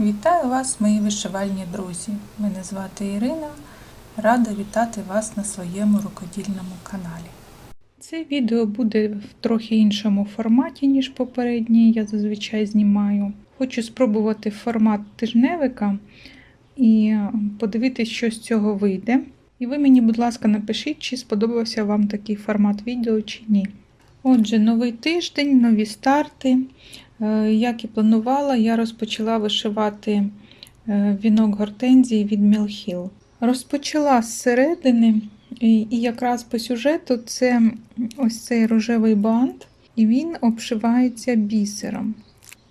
Вітаю вас, мої вишивальні друзі! Мене звати Ірина. Рада вітати вас на своєму рукодільному каналі. Це відео буде в трохи іншому форматі, ніж попереднє, я зазвичай знімаю. Хочу спробувати формат тижневика і подивитись, що з цього вийде. І ви мені, будь ласка, напишіть, чи сподобався вам такий формат відео чи ні. Отже, новий тиждень, нові старти. Е, Як і планувала, я розпочала вишивати е, вінок гортензії від Мілхіл. Розпочала з середини, і якраз по сюжету це ось цей рожевий бант, і він обшивається бісером.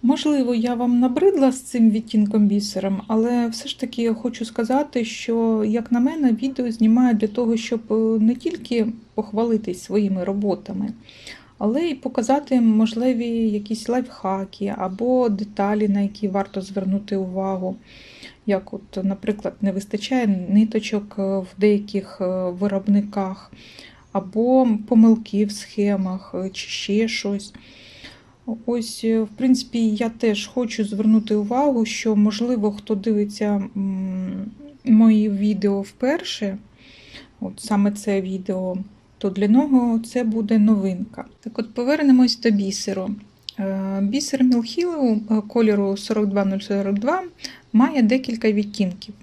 Можливо, я вам набридла з цим відтінком бісером, але все ж таки я хочу сказати, що, як на мене, відео знімаю для того, щоб е, не тільки похвалитись своїми роботами, але й показати можливі якісь лайфхаки або деталі, на які варто звернути увагу. Як, от, наприклад, не вистачає ниточок е, в деяких е, виробниках, або помилки в схемах, е, чи ще щось. Ось, в принципі, я теж хочу звернути увагу, що, можливо, хто дивиться мої відео вперше, от саме це відео, то для нього це буде новинка. Так от повернемось до бісеру. Е, Бісер Мілхілу е, кольору 42042 має декілька відтінків.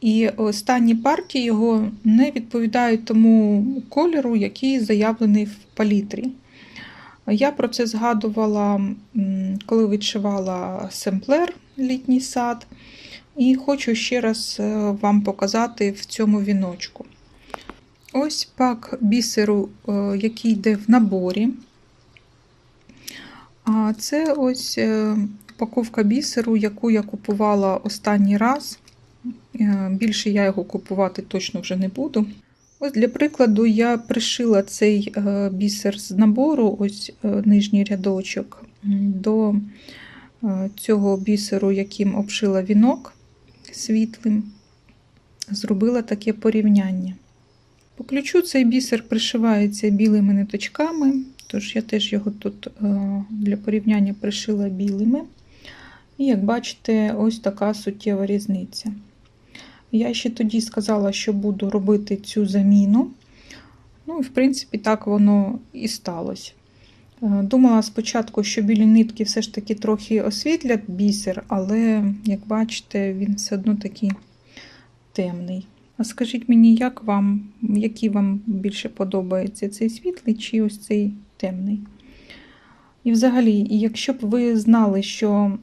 І останні партії його не відповідають тому кольору, який заявлений в палітрі. Я про це згадувала, коли відшивала семплер літній сад, і хочу ще раз е, вам показати в цьому віночку. Ось пак бісеру, е, який йде в наборі. А це ось е, упаковка бісеру, яку я купувала останній раз. Е, Більше я його купувати точно вже не буду. Ось для прикладу, я пришила цей бісер з набору, ось нижній рядочок, до цього бісеру, яким обшила вінок світлим. Зробила таке порівняння. По ключу цей бісер пришивається білими ниточками, тож я теж його тут е, для порівняння пришила білими. І як бачите, ось така суттєва різниця. Я ще тоді сказала, що буду робити цю заміну. Ну, і в принципі, так воно і сталося. Е, Думала спочатку, що білі нитки все ж таки трохи освітлять бісер, але, як бачите, він все одно такий темний. Скажіть мені, як вам, який вам більше подобається, цей світлий чи ось цей темний? І взагалі, якщо б ви знали, що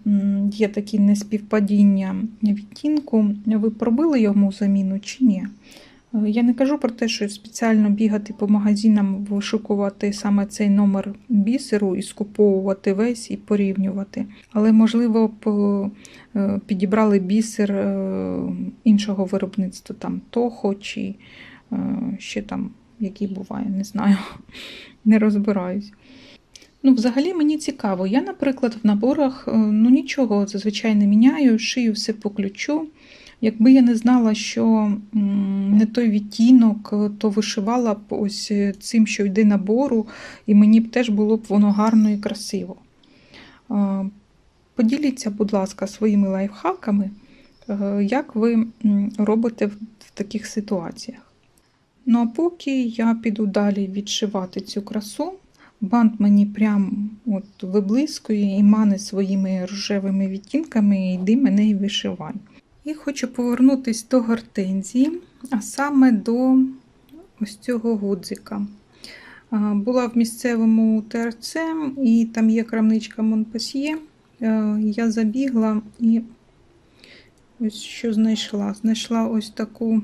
є такі неспівпадіння відтінку, ви пробили йому заміну чи ні? Я не кажу про те, що спеціально бігати по магазинам, вишукувати саме цей номер бісеру і скуповувати весь і порівнювати. Але, можливо, е, підібрали бісер е, іншого виробництва, там Тохо чи е, ще там, який буває, не знаю, не розбираюсь. Ну, взагалі мені цікаво. Я, наприклад, в наборах ну, нічого зазвичай не міняю, шию все по ключу. Якби я не знала, що не той відтінок, е, то вишивала б ось е, цим, що йде набору, і мені б теж було б воно гарно і красиво. Поділіться, будь ласка, своїми лайфхаками, е, як ви робите в таких ситуаціях. Ну а поки я піду далі відшивати цю красу. Бант мені прям от виблискує і мане своїми рожевими відтінками, і йди мене і вишивай. І хочу повернутися до гортензії, а саме до ось цього гудзика. Була в місцевому ТРЦ, і там є крамничка Монпасьє. Е, Я забігла і ось що знайшла. Знайшла ось таку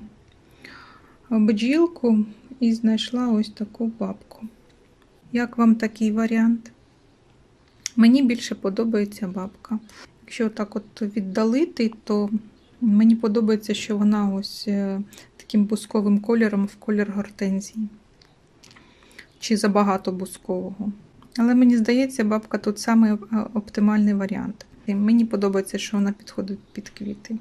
бджілку і знайшла ось таку бабку. Як вам такий варіант? Мені більше подобається бабка. Якщо так от віддалити, то мені подобається, що вона ось е, таким бусковим кольором в колір гортензії. Чи забагато бускового. Але мені здається, бабка тут саме оптимальний варіант. Мені подобається, що вона підходить під квіти.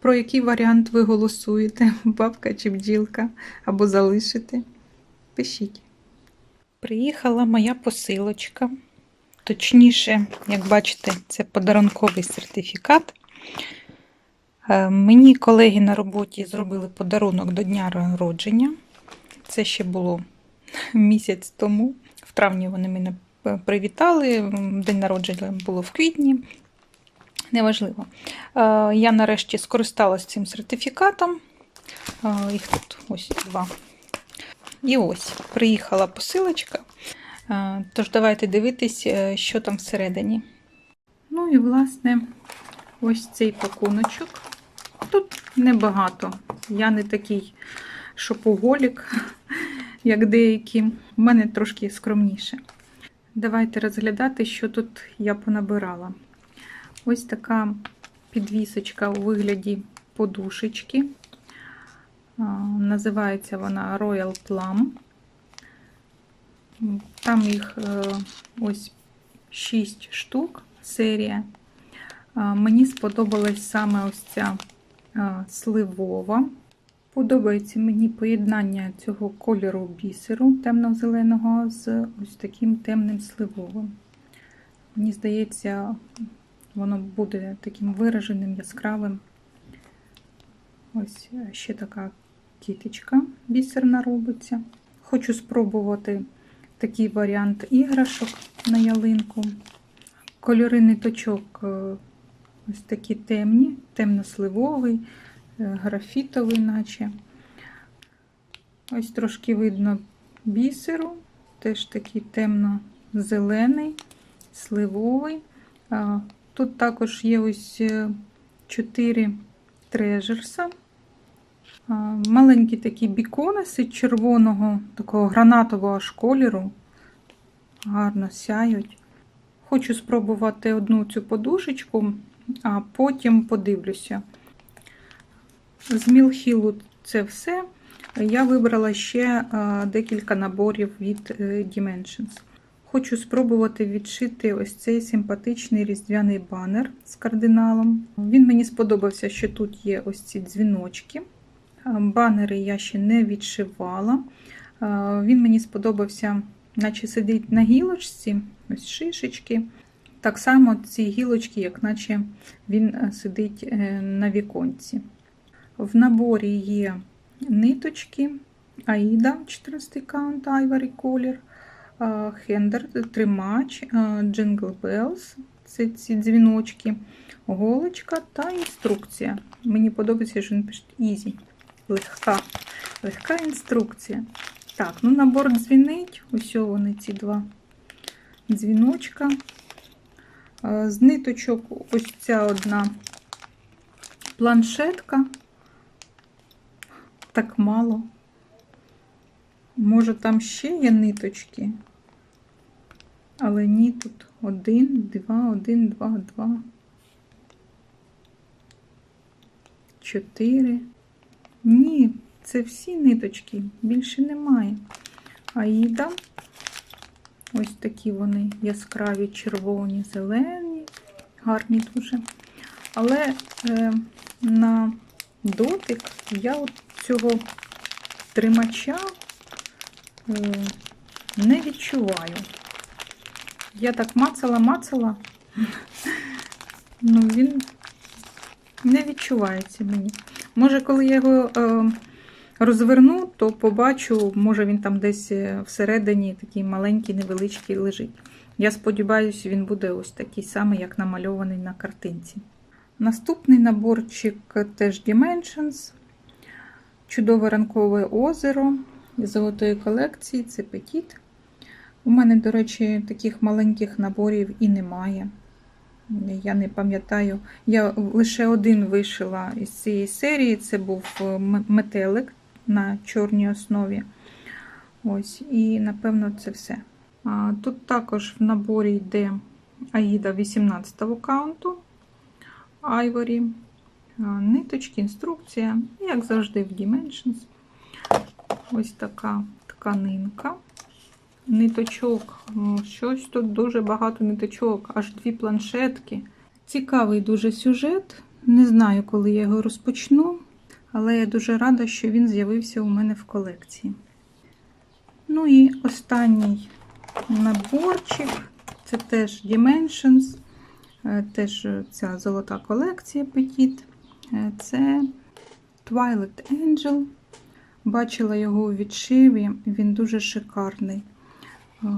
Про який варіант ви голосуєте? Бабка чи бджілка? Або залишите? Пишіть. Приїхала моя посилочка. Точніше, як бачите, це подарунковий сертифікат Мені колеги на роботі зробили подарунок до дня народження. Це ще було місяць тому. В травні вони мене привітали. День народження було в квітні. Неважливо. Е, Я нарешті скористалась цим сертифікатом. Е, Їх тут ось два. І ось приїхала посилочка. Е, Тож давайте дивитись, е, що там всередині. Ну і власне, ось цей пакуночок. Тут небагато. Я не такий шопоголік, як деякі. У мене трошки скромніше. Давайте розглядати, що тут я понабирала. Ось така підвісочка у вигляді подушечки. Називається вона Royal Plum. Там їх е, ось 6 штук серія. Мені сподобалась саме ось ця сливова. Подобається мені поєднання цього кольору бісеру темно-зеленого з ось таким темним сливовим. Мені здається, воно буде таким вираженим, яскравим. Ось ще така кіточка бісерна робиться. Хочу спробувати такий варіант іграшок на ялинку. Кольори ниточок е, ось такі темні, темно-сливовий, е, графітовий, наче. Ось трошки видно бісеру, теж такий темно-зелений, сливовий. Тут також є ось е, чотири трежерса. Маленькі такі бікониси червоного, такого гранатового аж кольору. Гарно сяють. Хочу спробувати одну цю подушечку, а потім подивлюся. З Мілхілу це все. Я вибрала ще декілька наборів від е, Dimensions. Хочу спробувати відшити ось цей симпатичний різдвяний банер з кардиналом. Він мені сподобався, що тут є ось ці дзвіночки. А, Банери я ще не відшивала. Він мені сподобався, наче сидить на гілочці, ось шишечки. Так само ці гілочки, як наче він е, сидить е, на віконці. В наборі є ниточки, Аїда 14 каунт Ivory колір, хендер, тримач, Jingle Bells, це ці дзвіночки, голочка та інструкція. Мені подобається, що він пише Easy. Легка, легка інструкція. Так, ну набор дзвінить. Ось вони ці два дзвіночка. Е, З ниточок ось ця одна планшетка. Так мало. Може, там ще є ниточки? Але ні, тут один, два, один, два, два. Чотири. Ні, це всі ниточки, більше немає. Аїда. Ось такі вони яскраві, червоні, зелені, гарні дуже. Але е, на дотик я от цього тримача е, не відчуваю. Я так мацала-мацала, ну він не відчувається мені. Може, коли я його е, розверну, то побачу, може він там десь е, всередині такий маленький, невеличкий лежить. Я сподіваюся, він буде ось такий самий, як намальований на картинці. Наступний наборчик теж Dimensions. Чудове ранкове озеро із золотої колекції це Petit. У мене, до речі, таких маленьких наборів і немає. Я не пам'ятаю. Я лише один вишила із цієї серії. Це був метелик на чорній основі. Ось, і напевно це все. А, Тут також в наборі йде Аїда 18 каунту, Ivory, а, ниточки, інструкція, як завжди в Dimensions. Ось така тканинка. Ниточок. Щось тут дуже багато ниточок, аж дві планшетки. Цікавий дуже сюжет. Не знаю, коли я його розпочну, але я дуже рада, що він з'явився у мене в колекції. Ну і останній наборчик це теж Dimensions, е, теж ця золота колекція Petit. Е, Це Twilight Angel. Бачила його у відшиві, він дуже шикарний. Е,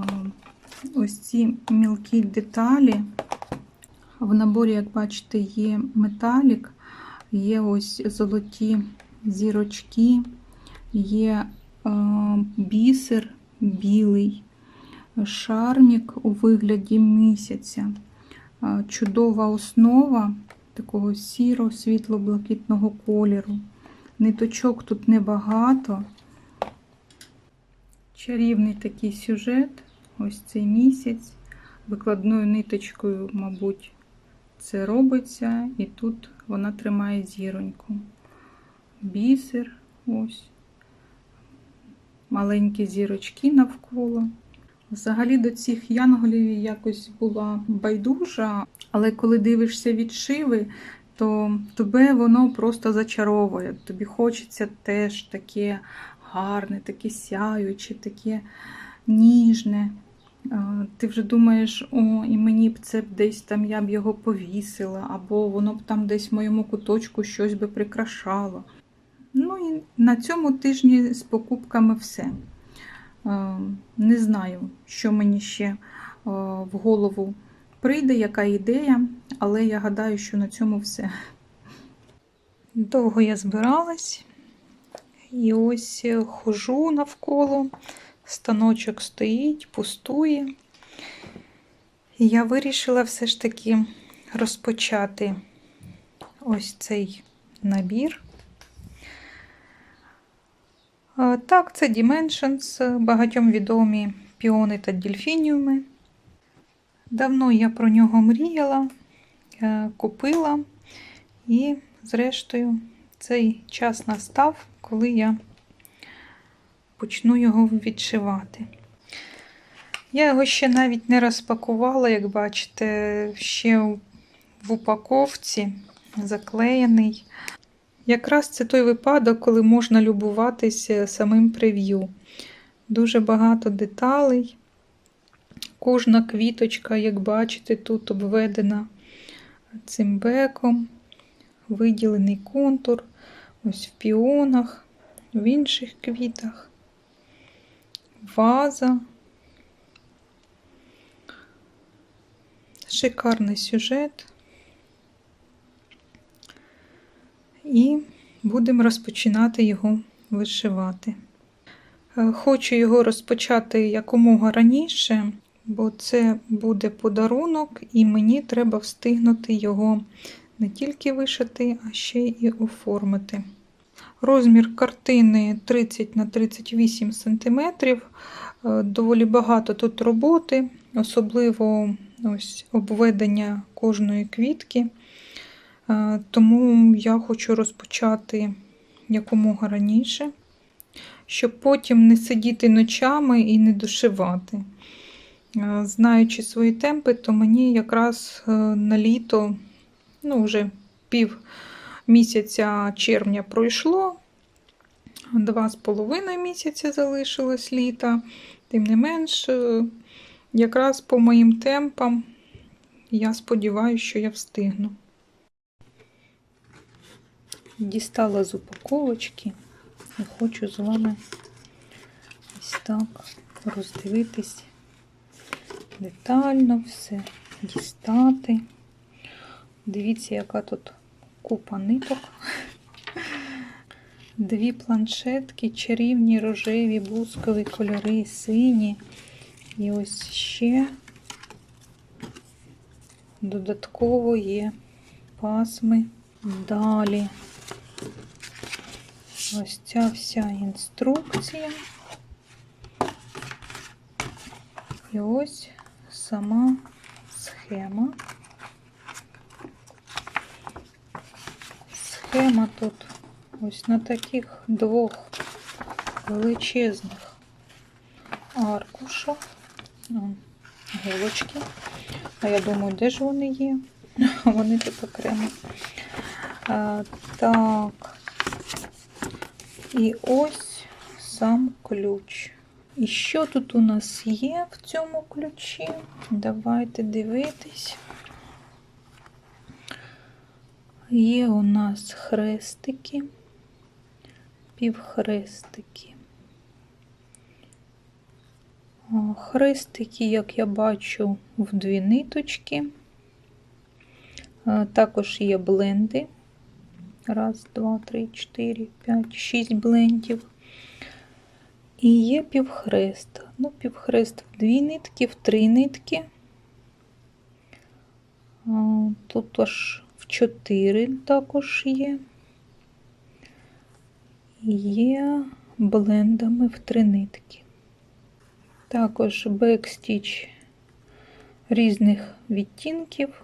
Ось ці мілкі деталі. В наборі, як бачите, є металік, є ось золоті зірочки, є е, бісер білий, шармік у вигляді місяця, е, чудова основа такого сіро-світло-блакитного кольору. Ниточок тут небагато. Чарівний такий сюжет. Ось цей місяць. Викладною ниточкою, мабуть, це робиться, і тут вона тримає зіроньку. Бісер, ось. Маленькі зірочки навколо. Взагалі до цих янголів якось була байдужа, але коли дивишся відшиви, то тебе воно просто зачаровує. Тобі хочеться теж таке гарне, таке сяюче, таке ніжне. Ти вже думаєш, о, і мені б це десь там я б його повісила, або воно б там десь в моєму куточку щось би прикрашало. Ну і на цьому тижні з покупками все. Не знаю, що мені ще в голову прийде, яка ідея, але я гадаю, що на цьому все. Довго я збиралась, і ось е, хожу навколо, станочок стоїть, пустує. І я вирішила все ж таки розпочати ось цей набір. Е, Так, це Dimensions, багатьом відомі піони та дельфініуми. Давно я про нього мріяла, е, купила, і, зрештою, цей час настав, коли я почну його відшивати. Я його ще навіть не розпакувала, як бачите, ще в упаковці заклеєний. Якраз це той випадок, коли можна любуватися самим прев'ю. Дуже багато деталей. Кожна квіточка, як бачите, тут обведена цим беком, виділений контур, ось в піонах, в інших квітах, ваза. Шикарний сюжет. І будемо розпочинати його вишивати. Е, Хочу його розпочати якомога раніше, бо це буде подарунок, і мені треба встигнути його не тільки вишити, а ще і оформити. Розмір картини 30 на 38 см. Доволі багато тут роботи, особливо ось обведення кожної квітки. Е, Тому я хочу розпочати якомога раніше, щоб потім не сидіти ночами і не дошивати. Е, Знаючи свої темпи, то мені якраз е, на літо, ну, вже пів місяця червня пройшло, два з половиною місяця залишилось літа. Тим не менш, е, якраз по моїм темпам я сподіваюся, що я встигну. Дістала з упаковочки і хочу з вами ось так роздивитись детально все дістати. Дивіться, яка тут купа ниток. Дві планшетки, чарівні, рожеві, бускові кольори, сині. І ось ще додатково є пасми. Далі ось ця вся інструкція. І ось сама схема. Схема тут ось на таких двох величезних аркушах. Вон, Голочки. А я думаю, де ж вони є? Вони тут окремо. А, так. І ось сам ключ. І що тут у нас є в цьому ключі? Давайте дивитись. Є у нас хрестики, півхрестики. Хрестики, як я бачу, в дві ниточки. Е, Також є бленди. Раз, два, три, чотири, п'ять, шість блендів. І є півхрест. Ну, півхрест в дві нитки, в три нитки. Тут аж в чотири також є. Є блендами в три нитки. Також бекстіч різних відтінків.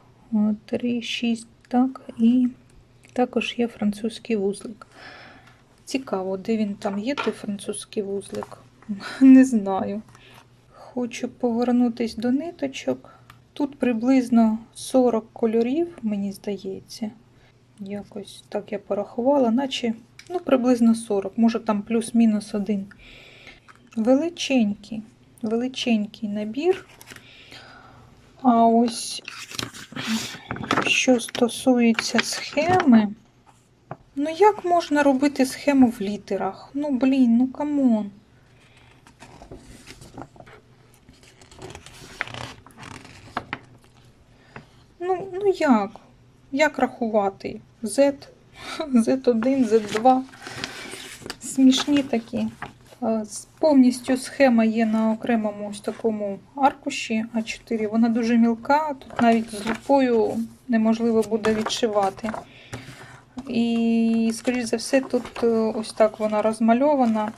3, 6, так, і також є французький вузлик. Цікаво, де він там є, той французький вузлик. Не знаю. Хочу повернутись до ниточок. Тут приблизно 40 кольорів, мені здається. Якось так я порахувала, наче ну, приблизно 40, може там плюс-мінус один. Величенький, величенький набір. А ось що стосується схеми, ну як можна робити схему в літерах? Ну, блін, ну камон. Ну, ну як? Як рахувати? Z, Z1, Z2. Смішні такі. Е, Повністю схема є на окремому ось такому аркуші А4. Вона дуже мілка, тут навіть з лупою неможливо буде відшивати. І, скоріш за все, тут е, ось так вона розмальована.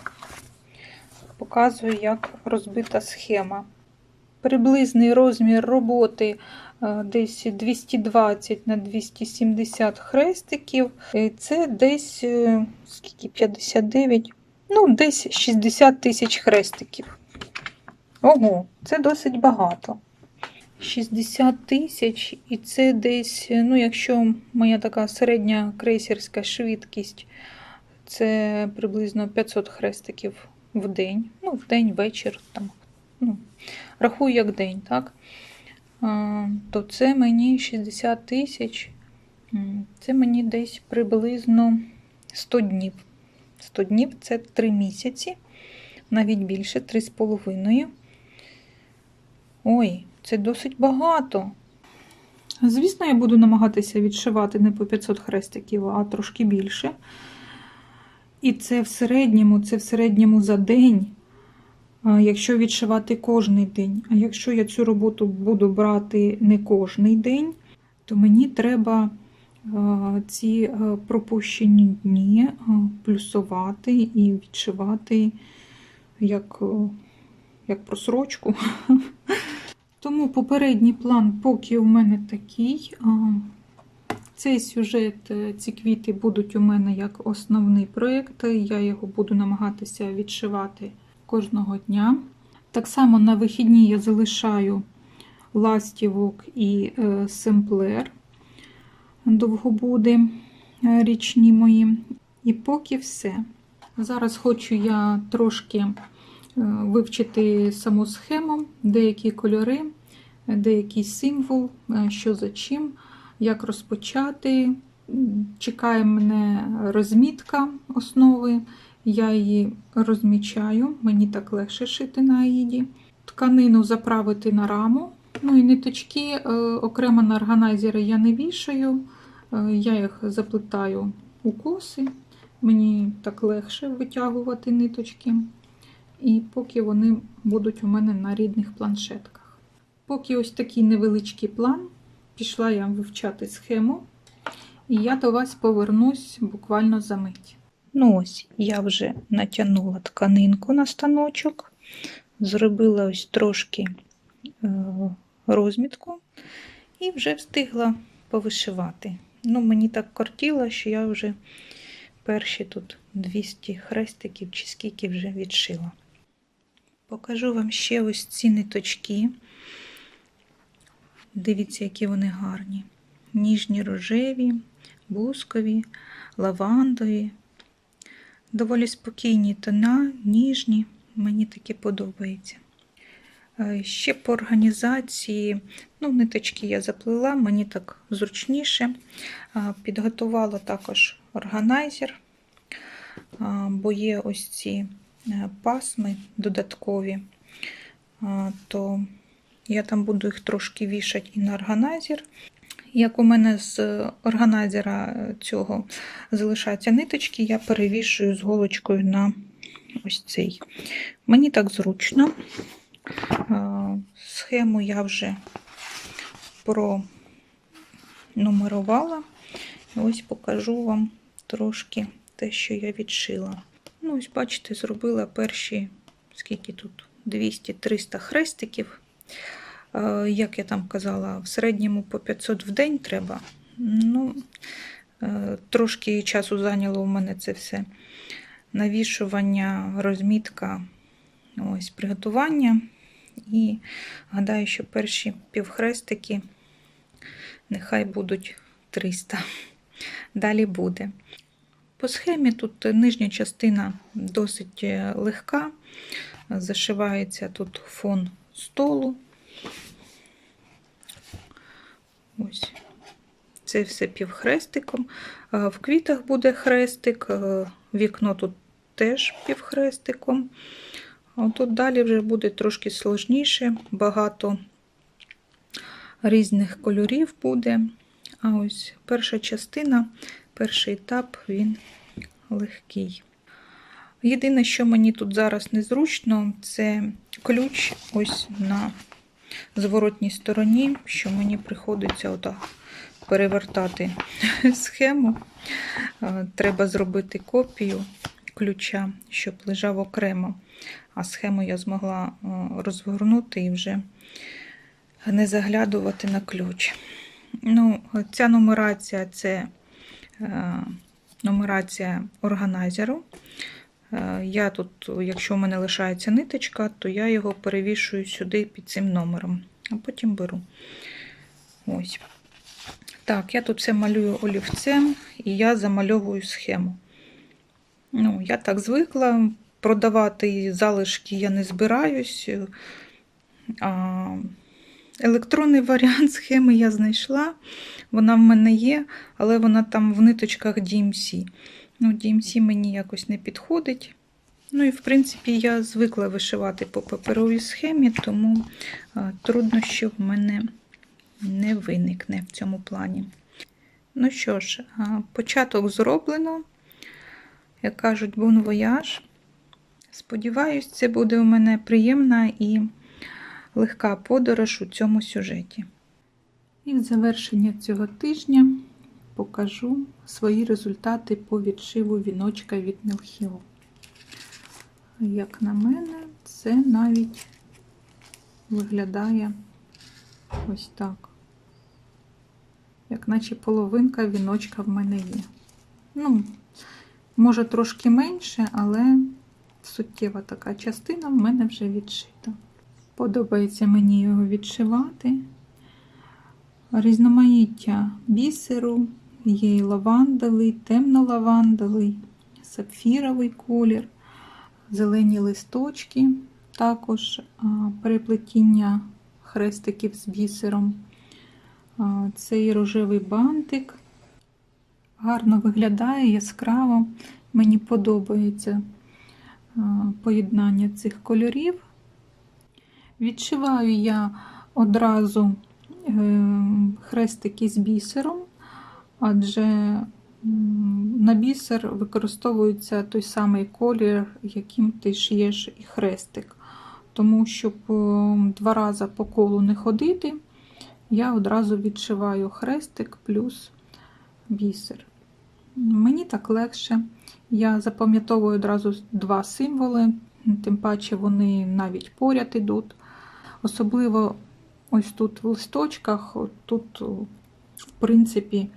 Показує, як розбита схема. Приблизний розмір роботи десь 220 на 270 хрестиків. Е, Це десь е, скільки 59, ну, десь 60 тисяч хрестиків. Ого, це досить багато. 60 тисяч, і це десь, ну, якщо моя така середня крейсерська швидкість, це приблизно 500 хрестиків в день. Ну, в день, вечір, там, ну, рахую як день, так? То це мені 60 тисяч, це мені десь приблизно 100 днів. 100 днів це 3 місяці, навіть більше, 3,5. Ой, це досить багато. Звісно, я буду намагатися відшивати не по 500 хрестиків, а трошки більше. І це в середньому, це в середньому за день, якщо відшивати кожний день. А якщо я цю роботу буду брати не кожний день, то мені треба ці пропущені дні плюсувати і відшивати як, як просрочку. Тому попередній план поки у мене такий. Цей сюжет, е, ці квіти будуть у мене як основний проєкт. Я його буду намагатися відшивати кожного дня. Так само на вихідні я залишаю ластівок і е, семплер довгобуди е, річні мої. І поки все. Зараз хочу я трошки е, вивчити саму схему, деякі кольори, деякий символ, що за чим, як розпочати. Чекає мене розмітка основи. Я її розмічаю, мені так легше шити на аїді. Тканину заправити на раму. Ну і ниточки е, окремо на органайзери я не вішаю. Е, Я їх заплетаю у коси. Мені так легше витягувати ниточки. І поки вони будуть у мене на рідних планшетках. Поки ось такий невеличкий план, пішла я вивчати схему, і я до вас повернусь буквально за мить. Ну ось, я вже натягнула тканинку на станочок, зробила ось трошки е, розмітку і вже встигла повишивати. Ну, мені так кортіло, що я вже перші тут 200 хрестиків чи скільки вже відшила. Покажу вам ще ось ці ниточки. Дивіться, які вони гарні. Ніжні рожеві, бускові, лавандові. Доволі спокійні тона, ніжні. Мені таке подобається. Е, Ще по організації, ну, ниточки я заплела, мені так зручніше. Підготувала також органайзер, бо є ось ці е, пасми додаткові, то я там буду їх трошки вішати і на органайзер. Як у мене з органайзера цього залишаються ниточки, я перевішую з голочкою на ось цей. Мені так зручно. Схему я вже пронумерувала. Ось покажу вам трошки те, що я відшила. Ну, ось, бачите, зробила перші, скільки тут, 200-300 хрестиків. Е, Як я там казала, в середньому по 500 в день треба. Ну, е, трошки часу зайняло у мене це все навішування, розмітка, ось приготування. І гадаю, що перші півхрестики нехай будуть 300. Далі буде. По схемі тут нижня частина досить е, легка. Зашивається тут фон столу. Ось. Це все півхрестиком. В квітах буде хрестик, е, вікно тут теж півхрестиком. А тут далі вже буде трошки сложніше, багато різних кольорів буде. А ось перша частина, перший етап, він легкий. Єдине, що мені тут зараз незручно, це ключ ось на зворотній стороні, що мені приходиться отак перевертати схему. Е, Треба зробити копію ключа, щоб лежав окремо. А схему я змогла е, розгорнути і вже не заглядувати на ключ. Ну, Ця нумерація це е, нумерація органайзеру. Е, Я тут, якщо в мене лишається ниточка, то я його перевішую сюди під цим номером, а потім беру. Ось. Так, я тут все малюю олівцем і я замальовую схему. Ну, я так звикла. Продавати залишки я не збираюсь. А електронний варіант схеми я знайшла. Вона в мене є, але вона там в ниточках DMC. Ну, DMC мені якось не підходить. Ну і, в принципі, я звикла вишивати по паперовій схемі, тому труднощів в мене не виникне в цьому плані. Ну що ж, початок зроблено. Як кажуть, бон вояж. Сподіваюсь, це буде у мене приємна і легка подорож у цьому сюжеті. І в завершення цього тижня покажу свої результати по відшиву віночка від Мілхіл. Як на мене, це навіть виглядає ось так. Як наче половинка віночка в мене є. Ну, може трошки менше, але суттєва така частина в мене вже відшита. Подобається мені його відшивати. Різноманіття бісеру, є і лавандовий, темно-лавандовий, сапфіровий колір, зелені листочки, також переплетіння хрестиків з бісером. Цей рожевий бантик. Гарно виглядає яскраво. Мені подобається поєднання цих кольорів. Відшиваю я одразу е, хрестики з бісером, адже на бісер використовується той самий колір, яким ти шиєш і хрестик. Тому, щоб два рази по колу не ходити, я одразу відшиваю хрестик плюс бісер. Мені так легше. Я запам'ятовую одразу два символи, тим паче вони навіть поряд ідуть. Особливо ось тут в листочках, тут, в принципі,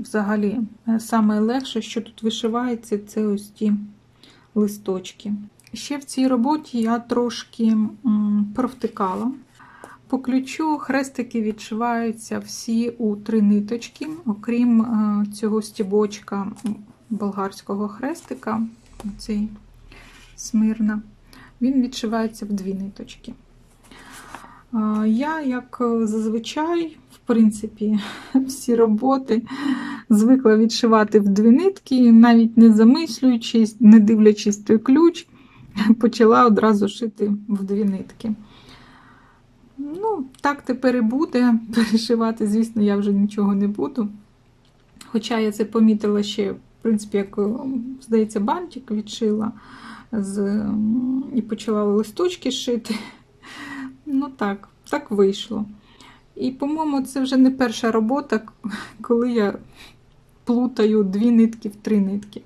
взагалі, саме легше, що тут вишивається, це ось ті листочки. Ще в цій роботі я трошки провтикала. По ключу хрестики відшиваються всі у три ниточки, окрім цього стібочка болгарського хрестика, цей смирна. він відшивається в дві ниточки. Я, як е, зазвичай, принципі, всі роботи звикла відшивати в дві нитки, навіть не замислюючись, не дивлячись той ключ, почала одразу шити в дві нитки. Ну, так тепер і буде. Перешивати, звісно, я вже нічого не буду. Хоча я це помітила ще, в принципі, як, здається, бантик відшила з, і почала листочки шити. Ну так, так вийшло. І, по-моєму, це вже не перша робота, коли я плутаю дві нитки в три нитки.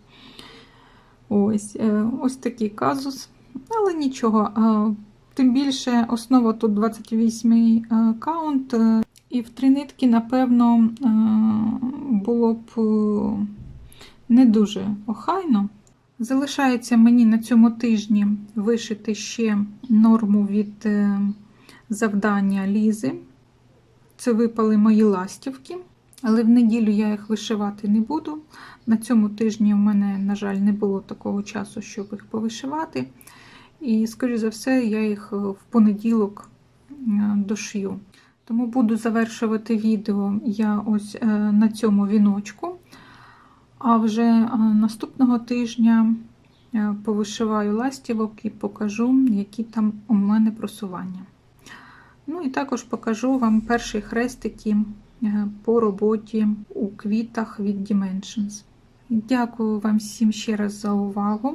Ось, е, ось такий казус. Але нічого. е, Тим більше основа тут 28 е, каунт, і в три нитки, напевно, було б не дуже охайно. Залишається мені на цьому тижні вишити ще норму від завдання Лізи. Це випали мої ластівки, але в неділю я їх вишивати не буду. На цьому тижні в мене, на жаль, не було такого часу, щоб їх повишивати. І, скоріш за все, я їх е, в понеділок е, дошью. Тому буду завершувати відео я ось е, на цьому віночку. А вже наступного тижня повишиваю ластівок і покажу, які там у мене просування. Ну і також покажу вам перші хрестики е, по роботі у квітах від Dimensions. Дякую вам всім ще раз за увагу.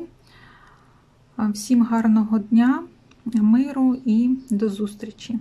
Всім гарного дня, миру і до зустрічі!